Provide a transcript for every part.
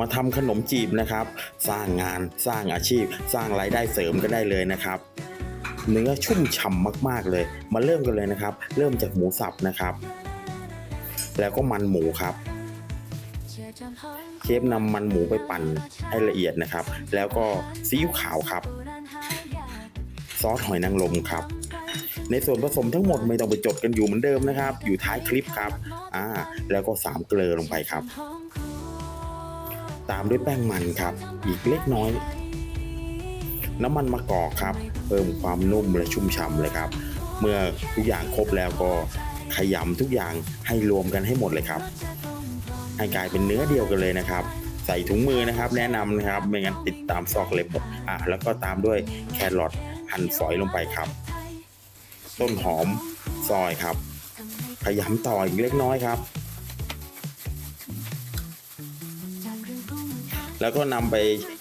มาทำขนมจีบนะครับ สร้างงานสร้างอาชีพ สร้างรายได้เสริมก็ได้เลยนะครับเนื้อชุ่มฉ่ำมากๆเลย มาเริ่มกันเลยนะครับ เริ่มจากหมูสับนะครับ แล้วก็มันหมูครับ เชฟนำมันหมูไปปั่นให้ละเอียดนะครับ แล้วก็ซีอิ๊วขาวครับ ซอสหอยนางรมครับ ในส่วนผสมทั้งหมดไม่ต้องไปจดกันอยู่เหมือนเดิมนะครับ อยู่ท้ายคลิปครับ อ่า แล้วก็สามเกลือลงไปครับ ตามด้วยแป้งมันครับ อีกเล็กน้อย น้ำมันมะกอกครับ เพิ่มความนุ่มและชุ่มฉ่ำเลยครับ เมื่อทุกอย่างครบแล้วก็ขยำทุกอย่างให้รวมกันให้หมดเลยครับ ให้กลายเป็นเนื้อเดียวกันเลยนะครับ ใส่ถุงมือนะครับ แนะนำนะครับไม่งั้นติดตามซอกเล็บอะแล้วก็ตามด้วยแครอทหั่นฝอยลงไปครับ ต้นหอมซอยครับ ขยำต่ออีกเล็กน้อยครับ แล้วก็นำไป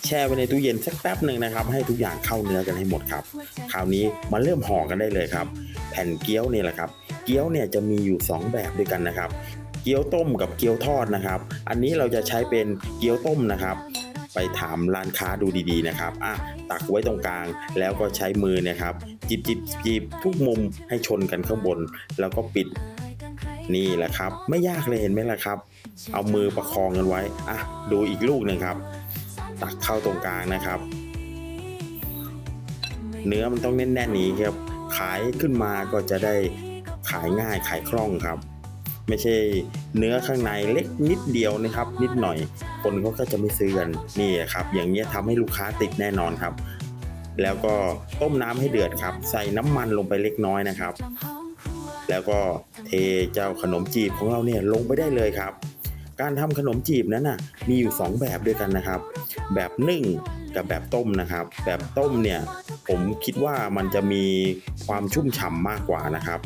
แช่ไว้ในตู้เย็นสักแป๊บหนึ่งนะครับ ให้ทุกอย่างเข้าเนื้อกันให้หมดครับ คราวนี้มาเริ่มห่อกันได้เลยครับ แผ่นเกี๊ยวเนี่ยแหละครับ เกี๊ยวเนี่ยจะมีอยู่ 2 แบบด้วยกันนะครับ เกี๊ยวต้มกับเกี๊ยวทอดนะครับ อันนี้เราจะใช้เป็นเกี๊ยวต้มนะครับไปถามร้านค้าดูดีๆนะครับ อะ ตักไว้ตรงกลาง แล้วก็ใช้มือนะครับ จิบจิบจิบทุกมุมให้ชนกันข้างบน แล้วก็ปิด นี่แหละครับ ไม่ยากเลยเห็นไหมล่ะครับ เอามือประคองกันไว้อะดูอีกลูกหนึ่งครับ ตักเข้าตรงกลางนะครับ เนื้อมันต้องแน่นๆนี้ครับ ขายขึ้นมาก็จะได้ขายง่ายขายคล่องครับ ไม่ใช่เนื้อข้างในเล็กนิดเดียวนะครับ นิดหน่อย คนเขาก็จะไม่ซื้อกันนี่ครับ อย่างเงี้ทำให้ลูกค้าติดแน่นอนครับ แล้วก็ต้มน้ำให้เดือดครับ ใส่น้ำมันลงไปเล็กน้อยนะครับ แล้วก็เทเจ้าขนมจีบของเราเนี่ยลงไปได้เลยครับ การทำขนมจีบนั้นน่ะมีอยู่ 2 แบบด้วยกันนะครับ แบบนึ่งกับแบบต้มนะครับ แบบต้มเนี่ยผมคิดว่ามันจะมีความชุ่มฉ่ำมากกว่านะครับ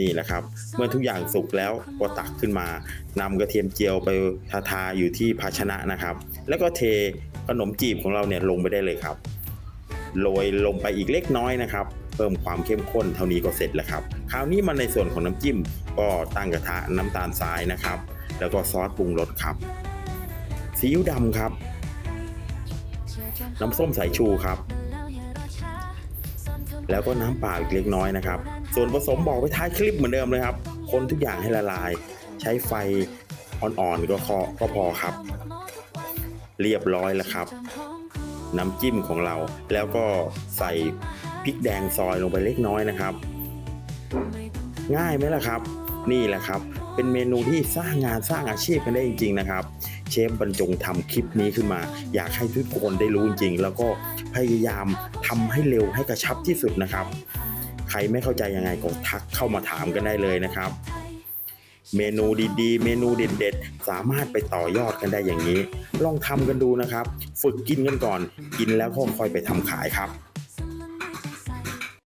นี่แหละครับ เมื่อทุกอย่างสุกแล้วก็ตักขึ้นมานำกระเทียมเจียวไปทาทาๆอยู่ที่ภาชนะนะครับ แล้วก็เทขนมจีบของเราเนี่ยลงไปได้เลยครับโรยลงไปอีกเล็กน้อยนะครับ เพิ่มความเข้มข้นเท่านี้ก็เสร็จแล้วครับคราวนี้มาในส่วนของน้ำจิ้มก็ตั้งกระทะน้ำตาลทรายนะครับ แล้วก็ซอสปรุงรสครับซีอิ๊วดำครับ น้ำส้มสายชูครับ แล้วก็น้ำเปล่าอีกเล็กน้อยนะครับ ส่วนผสมบอกไว้ท้ายคลิปเหมือนเดิมเลยครับ คนทุกอย่างให้ละลาย ใช้ไฟอ่อนๆก็พอก็พอครับ เรียบร้อยแล้วครับ น้ำจิ้มของเราแล้วก็ใส่ พริกแดงซอยลงไปเล็กน้อยนะครับ ง่ายไหมล่ะครับ นี่แหละครับ เป็นเมนูที่สร้างงานสร้างอาชีพกันได้จริง ๆ นะครับ เชฟบรรจงทำคลิปนี้ขึ้นมา อยากให้ทุกคนได้รู้จริงๆแล้วก็พยายามทำให้เร็วให้กระชับที่สุดนะครับ ใครไม่เข้าใจยังไงก็ทักเข้ามาถามกันได้เลยนะครับ เมนูดีๆ เมนูเด็ดๆ สามารถไปต่อยอดกันได้อย่างนี้ ลองทำกันดูนะครับ ฝึกกินกันก่อน กินแล้วก็ค่อยไปทำขายครับ